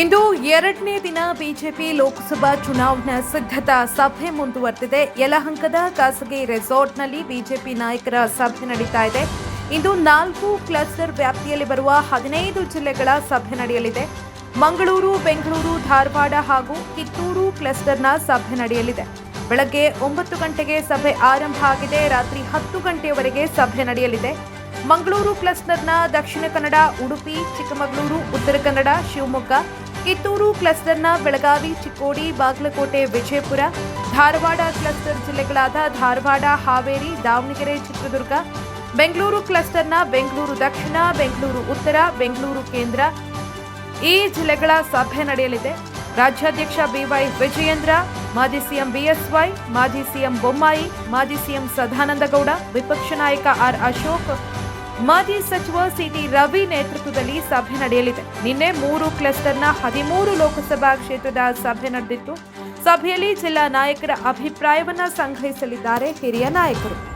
ಇಂದು ಎರಡನೇ ದಿನ ಬಿಜೆಪಿ ಲೋಕಸಭಾ ಚುನಾವಣಾ ಸಿದ್ಧತಾ ಸಭೆ ಮುಂದುವರೆದಿದೆ. ಯಲಹಂಕದ ಖಾಸಗಿ ರೆಸಾರ್ಟ್ನಲ್ಲಿ ಬಿಜೆಪಿ ನಾಯಕರ ಸಭೆ ನಡೀತಾ ಇದೆ. ಇಂದು ನಾಲ್ಕು ಕ್ಲಸ್ಟರ್ ವ್ಯಾಪ್ತಿಯಲ್ಲಿ ಬರುವ ಹದಿನೈದು ಜಿಲ್ಲೆಗಳ ಸಭೆ ನಡೆಯಲಿದೆ. ಮಂಗಳೂರು, ಬೆಂಗಳೂರು, ಧಾರವಾಡ ಹಾಗೂ ಕಿತ್ತೂರು ಕ್ಲಸ್ಟರ್ನ ಸಭೆ ನಡೆಯಲಿದೆ. ಬೆಳಗ್ಗೆ ಒಂಬತ್ತು ಗಂಟೆಗೆ ಸಭೆ ಆರಂಭ ಆಗಿದೆ. ರಾತ್ರಿ ಹತ್ತು ಗಂಟೆಯವರೆಗೆ ಸಭೆ ನಡೆಯಲಿದೆ. ಮಂಗಳೂರು ಕ್ಲಸ್ಟರ್ನ ದಕ್ಷಿಣ ಕನ್ನಡ, ಉಡುಪಿ, ಚಿಕ್ಕಮಗಳೂರು, ಉತ್ತರ ಕನ್ನಡ, ಶಿವಮೊಗ್ಗ ಕಿತ್ತೂರು ಕ್ಲಸ್ಟರ್ನ ಬೆಳಗಾವಿ, ಚಿಕ್ಕೋಡಿ, ಬಾಗಲಕೋಟೆ, ವಿಜಯಪುರ, ಧಾರವಾಡ ಕ್ಲಸ್ಟರ್ ಜಿಲ್ಲೆಗಳಾದ ಧಾರವಾಡ, ಹಾವೇರಿ, ದಾವಣಗೆರೆ, ಚಿತ್ರದುರ್ಗ, ಬೆಂಗಳೂರು ಕ್ಲಸ್ಟರ್ನ ಬೆಂಗಳೂರು ದಕ್ಷಿಣ, ಬೆಂಗಳೂರು ಉತ್ತರ, ಬೆಂಗಳೂರು ಕೇಂದ್ರ ಈ ಜಿಲ್ಲೆಗಳ ಸಭೆ ನಡೆಯಲಿದೆ. ರಾಜ್ಯಾಧ್ಯಕ್ಷ ಬಿವೈ ವಿಜಯೇಂದ್ರ, ಮಾಜಿ ಸಿಎಂ ಬಿಎಸ್ವೈ, ಮಾಜಿ ಸಿಎಂ ಬೊಮ್ಮಾಯಿ, ಮಾಜಿ ಸಿಎಂ ಸದಾನಂದಗೌಡ, ವಿಪಕ್ಷ ನಾಯಕ ಆರ್ ಅಶೋಕ್ ಮಾಜಿ ಸಚಿವ ಸಿಟಿ ರವಿ ನೇತೃತ್ವದಲ್ಲಿ ಸಭೆ ನಡೆಯಲಿದೆ. ನಿನ್ನೆ ಮೂರು ಕ್ಲಸ್ಟರ್ನ ಹದಿಮೂರು ಲೋಕಸಭಾ ಕ್ಷೇತ್ರದ ಸಭೆ ನಡೆದಿತ್ತು. ಸಭೆಯಲ್ಲಿ ಜಿಲ್ಲಾ ನಾಯಕರ ಅಭಿಪ್ರಾಯವನ್ನು ಸಂಗ್ರಹಿಸಲಿದ್ದಾರೆ ಹಿರಿಯ ನಾಯಕರು.